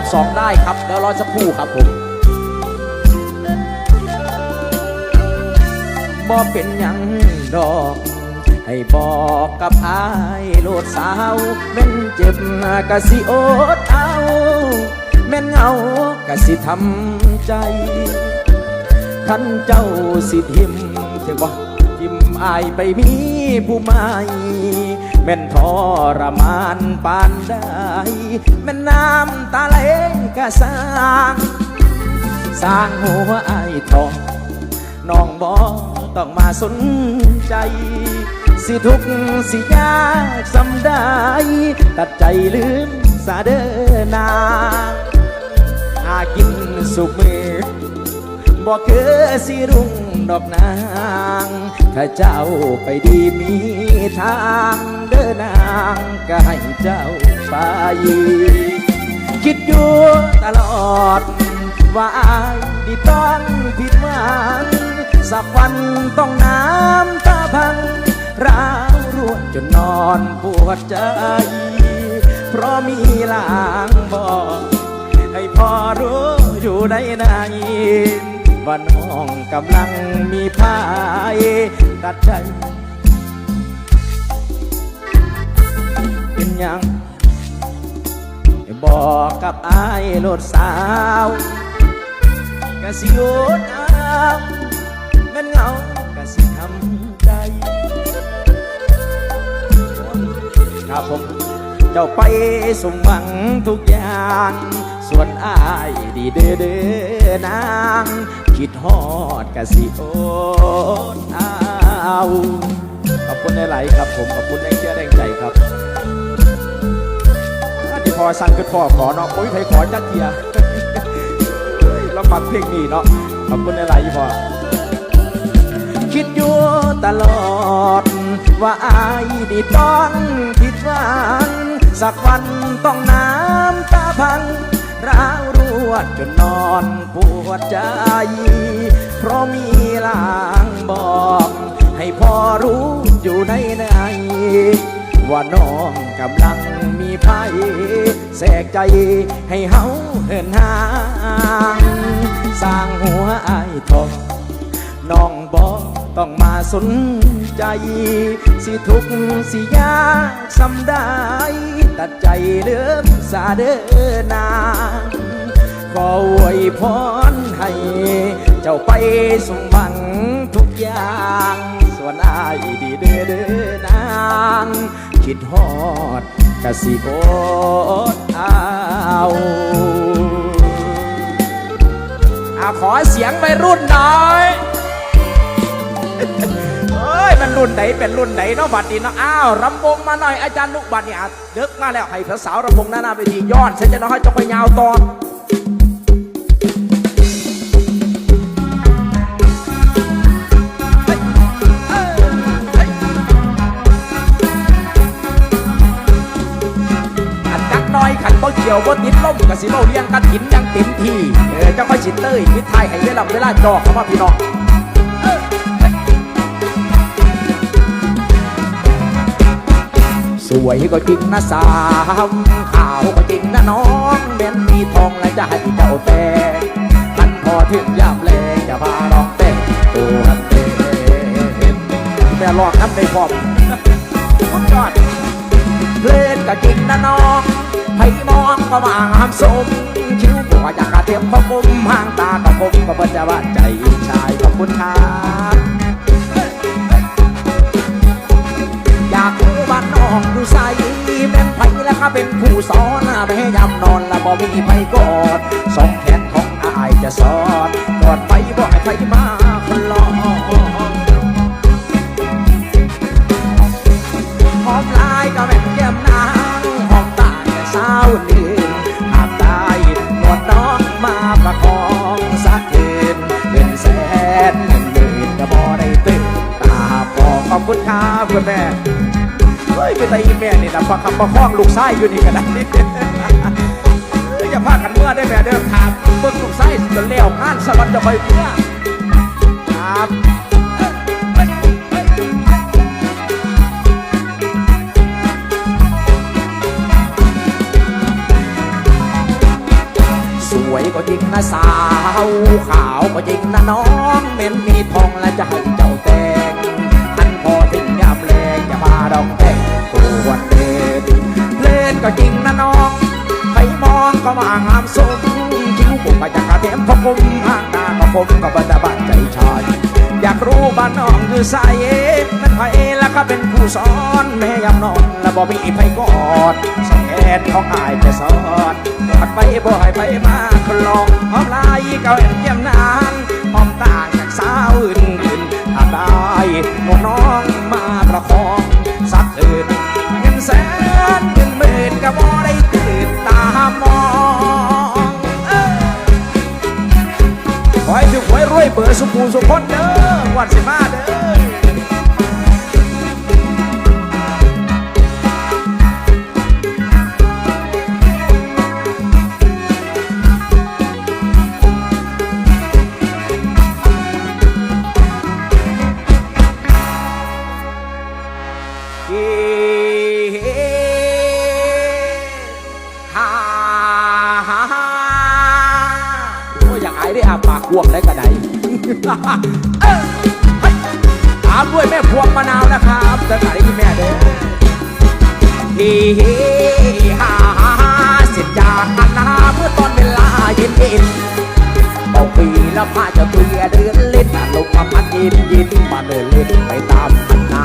อบสองได้ครับเดี๋ยวรอสักครู่ครับผมบ่เป็นหยังดอก ให้บอกกับอายโลดสาวแม่นเจ็บกะสิอดเอาแม่นเหงากะสิทำใจขันเจ้าสิทิมเถึงบ่ทิมอายไปมีผู้ใหม่ แม่นทรมานปานใดแม่นน้ำตาไหลกะสร้างสร้างหัวไอทองน้องบอต้องมาสนใจ สิทุกสิยากสำได้ตัดใจลืมสาเดอนางหากินสุขมือ บอกคือสิรุ่งดอกนาง ถ้าเจ้าไปดีมีทางเดินนางก็ให้เจ้าไปคิดอยู่ตลอด ว่าอายนี่ต้องผิดหวังสักวันต้องน้ำตาพังร้าวรวนจนนอนปวดใจ เพราะมีลางบอก ให้พอรู้อยู่ในใน ว่าน้องกำลังมีพายตัดใจ เป็นยังบอกกับอายโลดสาวกะสิโยดเอาแม่นเงากะสิทำใจครับผมเจ้าไปสมหวังทุกอย่าง ส่วนอายดีเด้อเด้อนาง คิดฮอดกะสิโอดเอาขอบคุณหลายๆครับผม ขอบคุณในเชื่อแรงใจครับที่พอสั่งคือพ่อขอเนาะโอ้ยใครขอจักเทียเราฟังเพลงนี้เนาะขอบคุณอะไรพอคิดอยู่ตลอด ว่าอายดีต้องผิดหวังสักวันต้องน้ำตาพัง ร้าวรวดจนนอนปวดใจ เพราะมีลางบอก ให้พ่อรู้อยู่ในในว่าน้องกำลังมีภัยแสกใจให้เฮาเหินห่างสร้างหัวอายทองน้องบอกต้องมาสนใจ สิทุกสิยากสำได้ ตัดใจเดิมสาเดินนางขออวยพรให้ เจ้าไปสมหวังทุกอย่าง ส่วนอายดีเด้อเด้อนาง คิดฮอดกะสิโอดเอาอาขอเสียงไปรุ่นหน่อย เอ้ยมันรุ่นไหนเป็นรุ่นไหนเนาะบัดนี้เนาะอ้าวรำวงมาหน่อยอาจารย์ลูกบัดนี่อาเดึกมาแล้วให้สาวๆรำวงหน้าหน้าเวทีย้อนฉันจะน้อยจะไปยาวตอนอันจักน้อยขันบ่เกี่ยวบ่ติดลมกะสิเว้าเลี้ยงกันหินยังเต็มที่เออจ้าค่อยสิเต้ยพิดไทายให้เวลาเวลาจอกเข้ามาพี่น้อง สวยก็จริงนะสาวขาวก็จริงนะน้องแม่นมีทองและจะให้เจ้าแต่มันพอถึงยามแลจะพาลองแต่งตัวกันเต้นแม่ลองน้ำในพร้อมสุดยอดเพลนก็จริงนะน้องให้มองก็มาหามสมคิ้วหัวอยากกระเทียมพะมุมห่างตาก็คมก็เบิ่จะว่าใจชายขอบคุณครับอยากรู้บ้าน องดูใสเป็นไผแล้วก็เป็นผู้สอนไม่ให้ยำนอนและบ่มีไผกอดสองแขนของอายจะสอดกอดไปบ่ให้ไผมาคนลองหอมลายก็แม่นแก้ม แต่อีแม่นี่นะประคับประคองลูกไส้อยู่นี่ก็ได้คือจะพากันเมื่อได้แม่เดินถามเบิ่งลูกไส้จะเลี้ยวงานสวัสดิ์จะไปเมื่อครับสวยก็จิงนะสาวขาวก็จิงนะน้องเหม็นมีทองและจะให้เจ้าแต่งท่านพอถึงยามแรงอย่ามาดองแต่ง ก็จริงนะน้องใครมองก็มางามสมคิ้วผมมาจากกระเทียมพกผมหางตาก็ผมก็บัตบัตใจชายอยากรู้บ้านน้องคือใส่นั่นไผ่แล้วก็เป็นผู้สอนแม่ยำมนอนแล้วบ่มีไผกอดสแกนของอายจะสอนกอดไปบ่อยไปมาคลองหอมลายก็เอ็นเยี่ยมนานหอมต่างจากสาวอื่นอื่นอาได้หนน้องมาประคองสักว์อื่นเงินแสน ตื่นก็บ่ได้ตื่นตามองคอยห้ถึหวยรวยเบอร์สุภูสุพนเด้อวันสิมาเด้อ ได้อาปากกวงได้กระไดถามด้วยแม่พวงมะนาวนะครับสถานที่แม่เด้อเฮ้ฮ่าฮ่าเสร็จจากนาเมื่อตอนเวลาเย็นเย็นเป่าปีละผ้าจะเปลี่ยนเรือนเล่นลงมาพัดเย็นเย็นมาเดินเล่นไปตามพันนา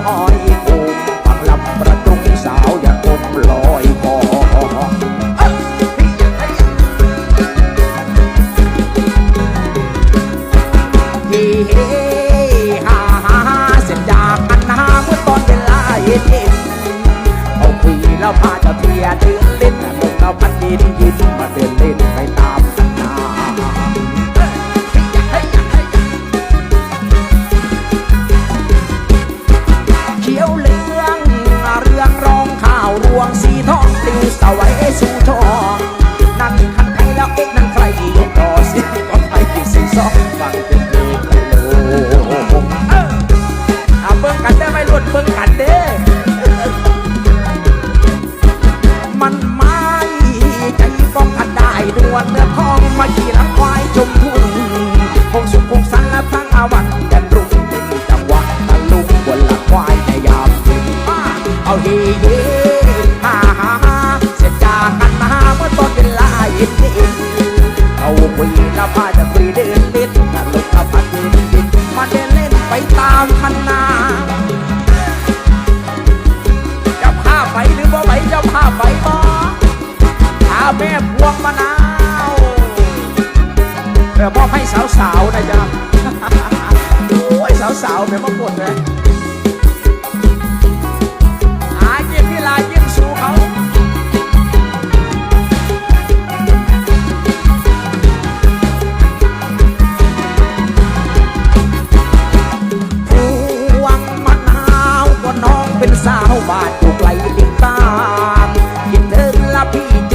hỏi gì lapidou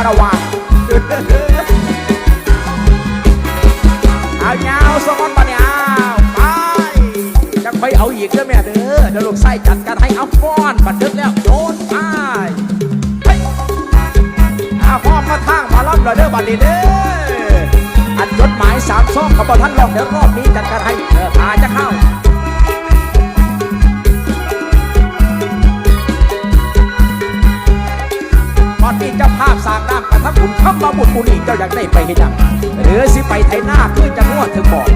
คารวะเอาเงาสมอนปะเนี่ยไปจะไปเอาอีกเด้อแม่เด้อเดี๋ยวลูกไส้จัดการให้เอาฟ้อนบันทึกแล้วโดนไปเอาฟ้อนมาทางมาล้อมเลยเด้อบัดนี้เด้ออันจดหมายสามซองขอบท่านลองเดี๋ยวรอบนี้จัดการให้เออพาจะเข้า ตอนนี้เจ้าภาพสร้างน้ำกระทับบุญคำมาบุญบุญอีกเจ้าอยากได้ไปเห็นยังหรือสิไปไทยหน้าคือจะงวดถึงบอก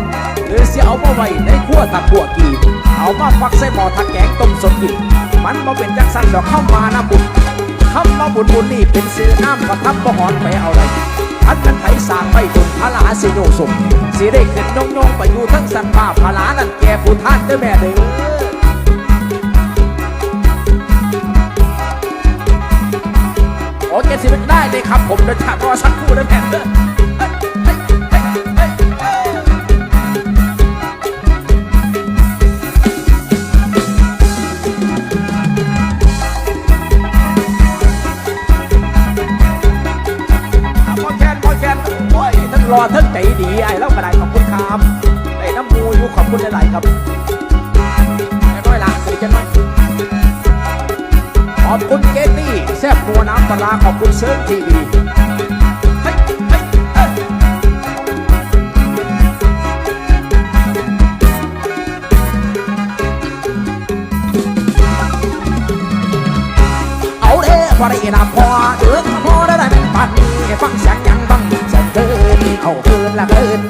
หรือสิเอามาไว้ในขั้วตะขัวกีบเอามาฟักใส่หม้อทักแกงต้มสดกินมันมาเป็นจักสันดอกเข้ามาน้ำบุญคำมาบุญบุญนี่เป็นซื้อน้ำกระทับบ่หอนไปเอาอะไรทัดกันไผสร้างไม่ตุนพระลาสิโยสมสิได้ขึ้นยงยงไปอยู่ทั้งสันภาพพระลานั่นแก่ผู้ท่านเด้อแม่เด้อ โอเคสิได้เลยครับผมเดินทางรอสักครู่นะแผ่นเด้อเฮ้ยเฮ้ยเฮ้ยเฮ้ยอะพอแคนพอแคนโอ้ยท่านรอท่านใจดีไอ้แล้วกระไดขอบคุณครับไอ้น้ำมูอยู่ขอบคุณหลายๆครับไม่ค่อยละคุยกันไหมขอบคุณเก ซ่บนัวน้ำปลาขอบคุณเซิร์ฟทีวีเอาเด้พอได้นาพอเดือดพอได้ได้เป็นปันนี้ฟังเสียงยังบังเสียงเกินเอาเกินละเกิน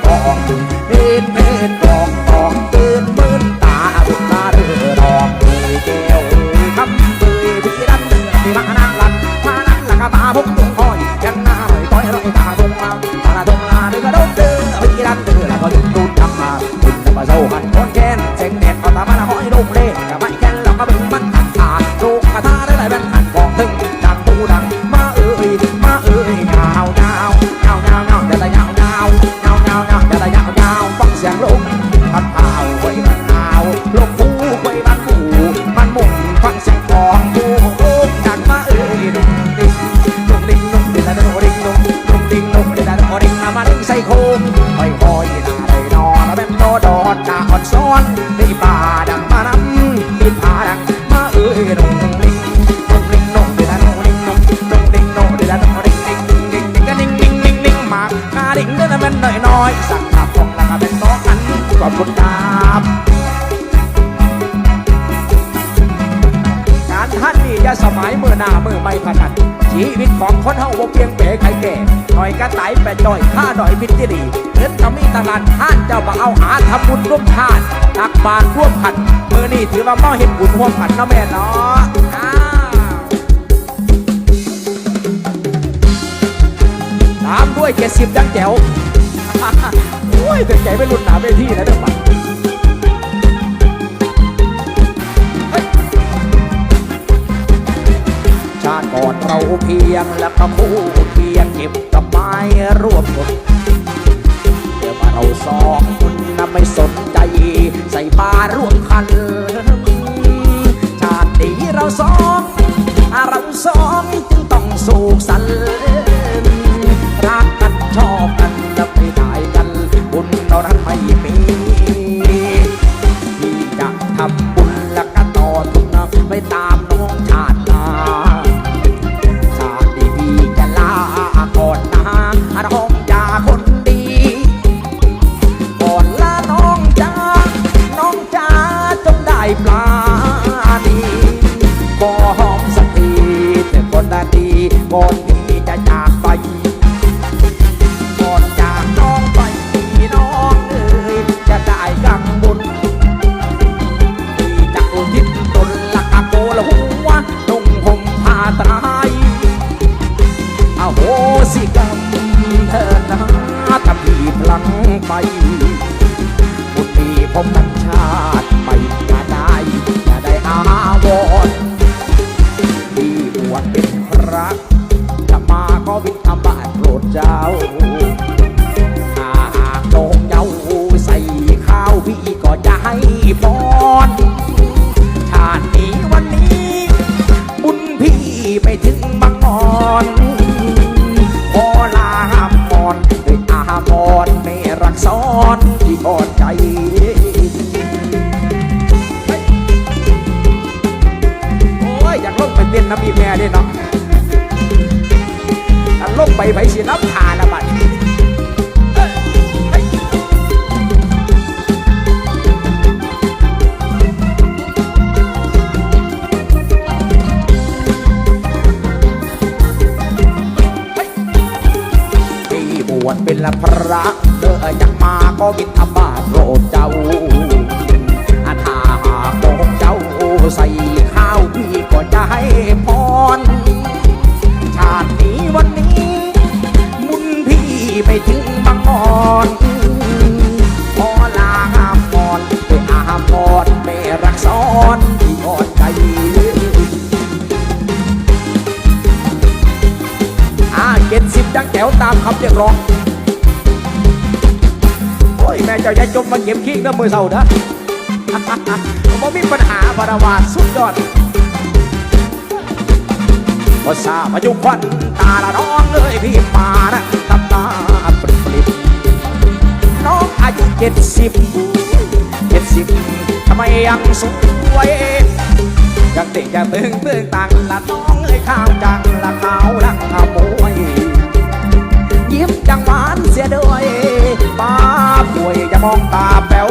กระต่ายแปดจ่อยข้าหน่อยมิตรีเงินทำมีตลาดท่านเจ้าบ่เอาหาทำบุญร่วมชาติตักบาตรร่วมขันมือนี่ถือว่ามาเห็นบุญร่วมขันนะแม่เนาะอ้าวตามด้วยเจ็ดสิบยังแจ๋วโอ้ยแต่ใจไม่รุนหนาเวทีนะเด้อปังชาติก่อนเราเพียงและก็คู่เพียงเก็บ ไม้รวบรวมเดี๋ยวมาเราสองคนน่ะไม่สนใจ ใส่บาร่วมคัน ชาตินี้เราสอง เราสองจึงต้องสูกสัน ลังไปบุตรีผมนั้นชาติไปจะได้จะได้อาวร กมาก็บิณฑบาตโปรดเจ้าอาถ้าหากมองเจ้าใส่ข้าวพี่ก็จะให้พร ชาตินี้วันนี้ มุนพี่ไปถึงบางอ่อนพอลาหามก่อนไปอาหามก่อนไม่รักซ้อนที่อ่อนใจอาเจ็ดสิบดังแถวตามคำเรียกร้อง ม่เจ้าย่าจมมาเก็บขี้น้ำมือเศร้านะบ่มีปัญหาบาราวาสุดยอดพอทราบอายุควันตาละน้องเอ้ยพี่มานะทำตาปริบปริบน้องอายุเจ็ดสิบเจ็ดสิบทำไมยังสวยยังเด็กยังตึงตึงตังละน้องเอ้ยข้าวจังละขาวลังขโมยยิ้มจังหวานเสียด้ว มองตาแป๋ว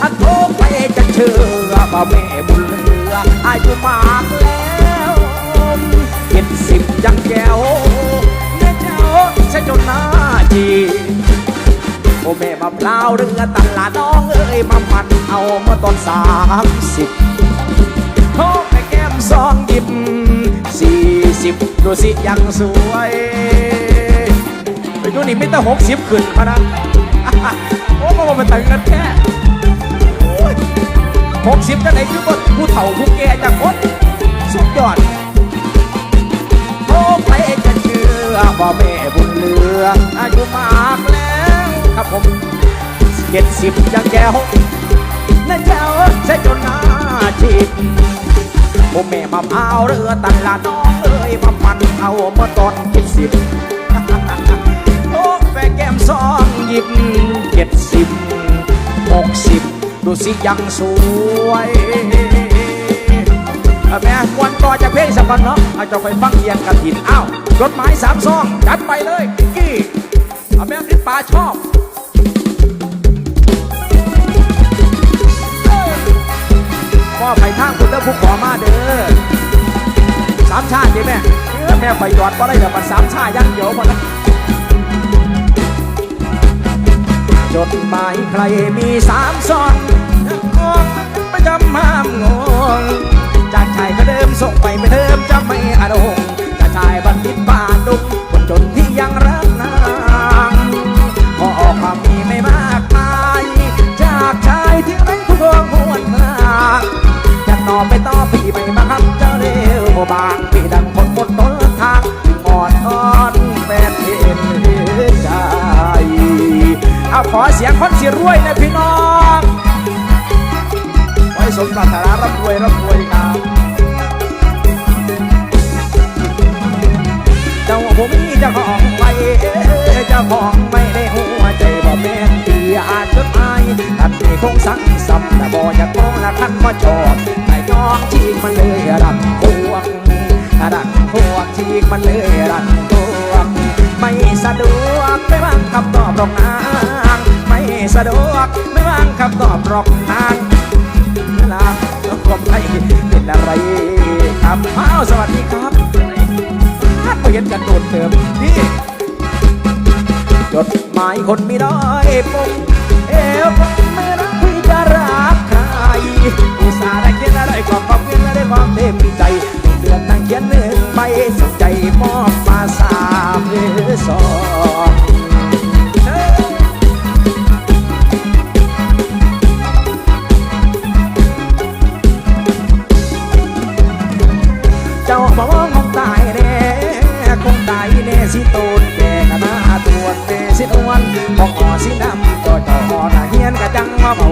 ถ้าโทรไปจะเชื่อว่าแม่บุญเหลืออายุมากแล้วเจ็ดสิบยังแก้วแม่เจ้าใช่จนหน้าจีโอแม่มาพลาเรือตันลาน้องเอ้ยมามันเอาเมื่อตอนสามสิบโทรไปแก้มซองหยิบสี่สิบดูสิยังสวยไปดูนี่ไม่ต้องหกสิบขึ้นมานะ โอ้มันมาตึงกันแค่หกสิบจะไหนคือบ่ผู้เฒ่าผู้แก่จากคนสุดยอดโอ้ไปจะเชื่อว่าแม่บุญเลืออายุมากแล้วครับผมเจ็ดสิบยังแก้วนั่นเจ้าใช่จนหน้าชิดโอ้แม่มาพาวเรือตันละน้องเอ้ยมาพันเอาเมื่อตอนเจ็ดสิบโอ้แฟแก้มซอง ยิบเจ็ดสิบหกสิบดูสิยังสวยแม่วันต่อจะเพลงสักวันเนาะเอาจะไปฟังเยียงกระถินอ้าวรถไม้สามซองจัดไปเลยกี้เอาแม่ที่ป่าชอบมอบไปทางคุณเลิกผู้ขอมาเด้อสามชาติใช่ไหมเออแม่ไปหยอดก็ได้แบบมันสามชาติยันเดียวหมดนะ จดหมายใครมีสามซ้อนงงประจำห้ามงงจากชายก็เดิมส่งไปไม่เดิม มปรารถนาร่ำรวยร่ำรวยครับเจ้าผมมีเจ้าของไม่เจ้าของไม่ได้หัวใจบ่แม่นตีอาจจดอายท่านนี่คงสั่งซ้ำแต่บ่อยากมองละคันมาชอบไอ้น้องชีกมันเลยรักพวงรักพวงชีกมันเลยรักพวงไม่สะดวกไม่วางคำตอบหรอกนางไม่สะดวกไม่วางคำตอบหรอกนาง เวลาความใครเป็นอะไรครับอ้าวสวัสดีครับมาเห็นกันโดนเติมนี่จดหมายคนมีน้อยปงเอวปงไม่รักพี่จะรักใครอุตส่าห์ได้เขียนอะไรก็ขอบคุณและได้ความเต็มใจเดือนนั่งเขียนหนึ่งใบสนใจมอบมาสามหรือสอง ตัวแน่สิอวนมองอ่อสินำก็จ้าหอนาเฮียนกะจังมาเมา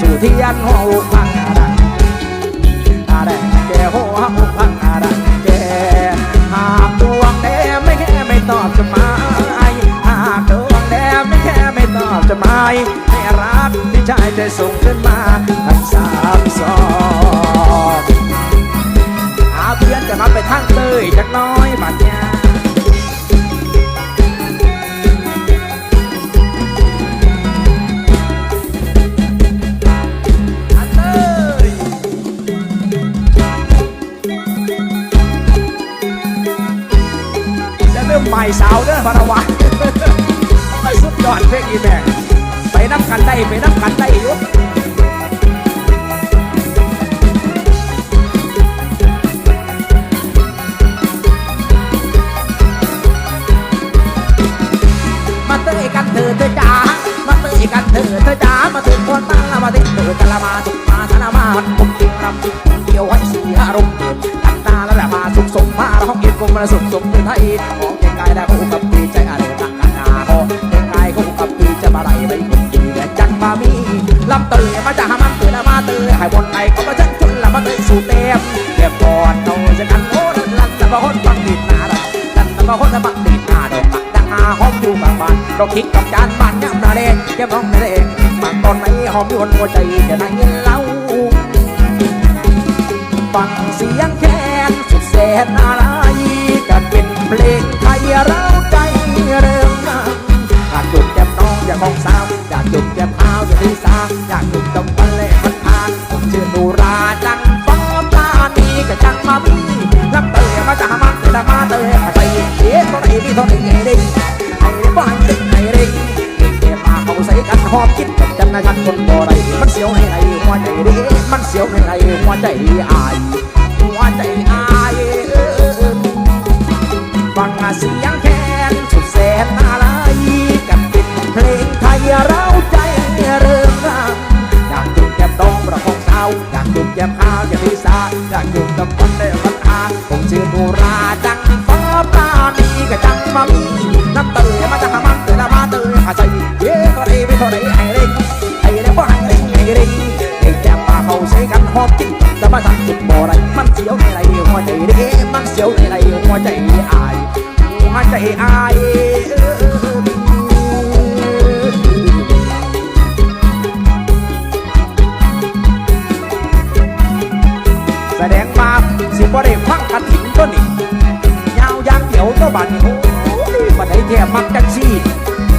สู่เทียนหัวอกพังดังอาแดงแกหัวอกพังอาดังแกหากดวงแดงไม่แค่ไม่ตอบจดหมายหากดวงแดงไม่แค่ไม่ตอบจดหมายให้รักที่ชายจะส่งขึ้นมาทั้งสามสองทางเตยจักน้อยบาดเนี่ยอั สาวเด้อพะนะวะสุดยอดเพลงอีแม่ไปนับกันได้ไปนับกันได้ยุมาเตยกันเถอะเธอจ๋ามาเตยกันเถอะเธอจ๋ามาเตยคนตั้งลมาเตยเตยกันละมาสุขมาธนามาหันผมจริงรำจริงเดียวให้สีอารมณ์เกิดตั้งตาแล้วแหละมาสุขสมมาร้องเอ็นกลมมาสุขสมเป็นไทยายได้คู่กับปีใจอะไรนักกันนาขอเก่งกายคู่กับปีจะมาไรไปคนดีและจังมามีลำเตยมาจากมันเตยละมาเตยให้บนไอ้ก็มาฉันชนละมาเตยสู่เต็มเก็บก่อนโตจะกันโอ้ลันลันละมาคนฟังดิดนาละลันละมาคนละมาดิดนาดอกดังอาหอมอยู่บางบ้านดอกคิกกับจานบ้านย่ำนาเดงแก้มน้องนเดงมันตอนไหนหอมอยู่บนหัวใจจะไหนเล่าฟังเสียงแค้นสุดแสนอะไร ก้มขาวอยากดีสาอกจุดำปันเล่มันทานผมชื่อนูราจังฟ้าปลานีก็จังมามีลำเตยมาจะมันเตยมาเตยมาใส่เอ๊ะตัวไหนดีตัวไหนไงดิไอ้บ้านดิไอ้ดิเก็บมาเขาใส่กันหอมกินกับจันนะฉันคนบ่ไรมันเสียวให้ไหนหัวใจดิมันเสียวให้ไหนหัวใจอายหัวใจอายฟังเสียงแคนสุดแสนอะไรกั ยากจุดแก้มขาวอยากพิซาอยากจุดกับคนได้รักอาผมชื่อโนราจังฟ้าปานีก็จังมามีน้ำเตยมาจะหามันเตยละมาเตยหาใจเย้ก็ได้ไม่ท่าไรไอ้เร่งไอ้เร่งบ่ไอ้เร่งไอ้เร่งไอ้แก้มมาเขาใช้กันหอมจริงแต่มาทำจุดบ่ไรมันเสียวในไรหัวใจเด้มันเสียวในไรหัวใจอายหัวใจอาย แสดงมาสิบ่ได้ฟังกระถิ่นตัวนี้ยาวยางเดียวตัวบัดนี้โอ้ยบัดไหนแท้มักจังซี่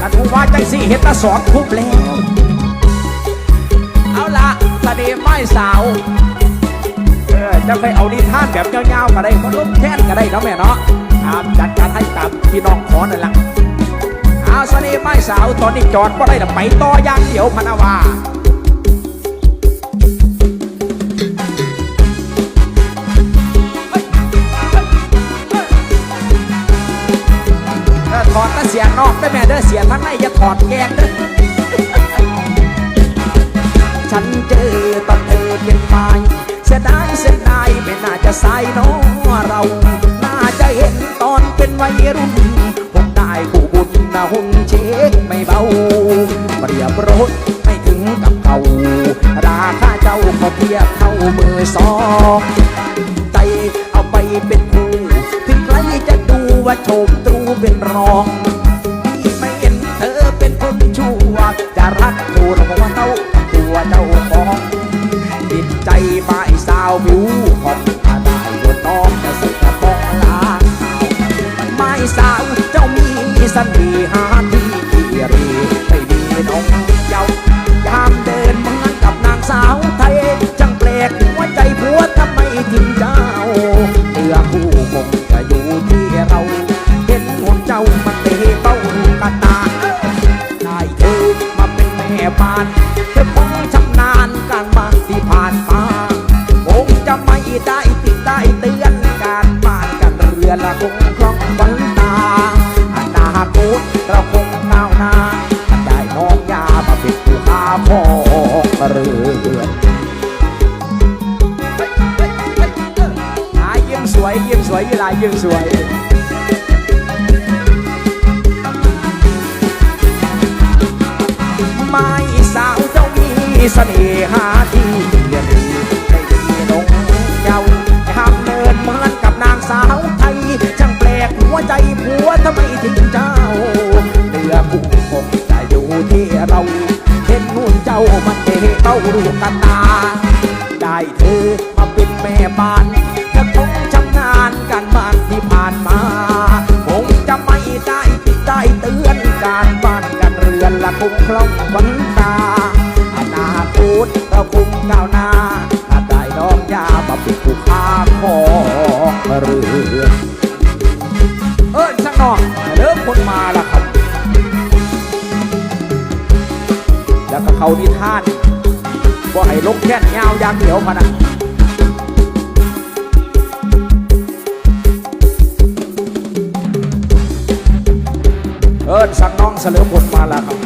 กันหูว่าจังซี่เฮ็ดตาสอนทุบแล้วเอาละสดีไม้สาวเออจะไปเอาดีท่านแบบเงาๆก็ได้ก็ล้มแท่นก็ได้เนาะแม่เนาะครับจัดการให้ตามพี่น้องขอนั่นแหละเอาสดีไม้สาวตอนนี้จอดก็ได้แต่ไปต่ออย่างเดียวพนาวา เออถอดแตะเสียนอกได้แม่เด้อเสียทั้งในอย่าถอดแกงเด้อฉันเจอตอนเธอเป็นไม้เสียดายเสียดายไม่น่าจะสายน้องเรา น่าจะเห็นตอนเป็นวัยรุ่นผมได้ผู้บุญนะหุ่นเช็คไม่เบาเปรียบรถไม่ถึงกับเขาราคาเจ้าก็เทียบเท่ามือสองใจเอาไปเป็นคู่ถึงใครจะดูว่าโชมตร เป็นรองไม่เห็นเธอเป็นคนชั่วจะรักดูหรอกว่าเต้าตัวเจ้าของจิตใจไม่สาวผิวของถ้าได้บนน้องจะสุดกระปองลาไม่สาวเจ้ามีเสันดี เรือนหายิ้มสวยยิ้มสวยยี่ลายยิ้มสวยไม้สาวเจ้ามีเสน่หาที่เรียนดีให้ดีนงเยาว์ทำเนินเหมือนกับนางสาวไทยช่างแปลกหัวใจผัวทำไมทิ้งเจ้าเรือผู้คงจะอยู่ที่เราเห็นนู่นเจ้ามัน เต้ารูกันตาได้เธอมาเป็นแม่บ้านเธอคงชำนาญการบ้านที่ผ่านมาคงจะไม่ได้ได้เตือนการบ้านการเรือนละคุ้มครองวัญตาอนาคตเราคุ้มก้าวหน้าถ้าได้ดอกยามาปิดผู้ค้าของเรือนเอิ้นสักหน่อยเริ่มคนมาล้วครับแล้วก็เขานิทาน ว่าให้ลกแค่นยาวอย่างเดียวมานะเอิ้นสักน้องเสลิมผลมาแล้วครับ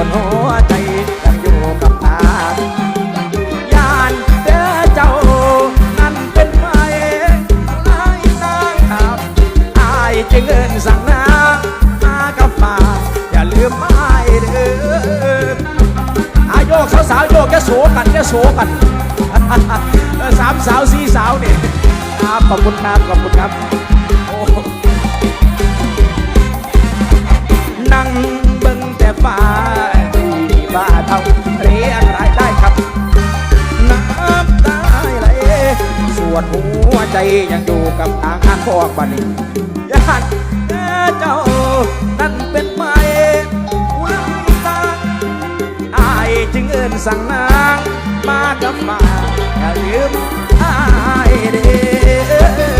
ส่วนหัวใจยังอยู่กับตาย่านเด้อเจ้านั่นเป็นไม้ลายนางครับอายจึงเอินสั่งน้ำมากับฝาอย่าลืมไม้เด้ออาโยกสาวๆโยกแกโสกันแกโสกันสามสาวสี่สาวเนี่ยครับขอบคุณครับขอบคุณครับ วดหัวใจยังอยู่กับทางอันพวกบันนี้ยานเด้อเจ้านั่นเป็นไม้อุลังตาอายจึงเอินสั่งนางมากับมาอย่าลืมอายเด้อ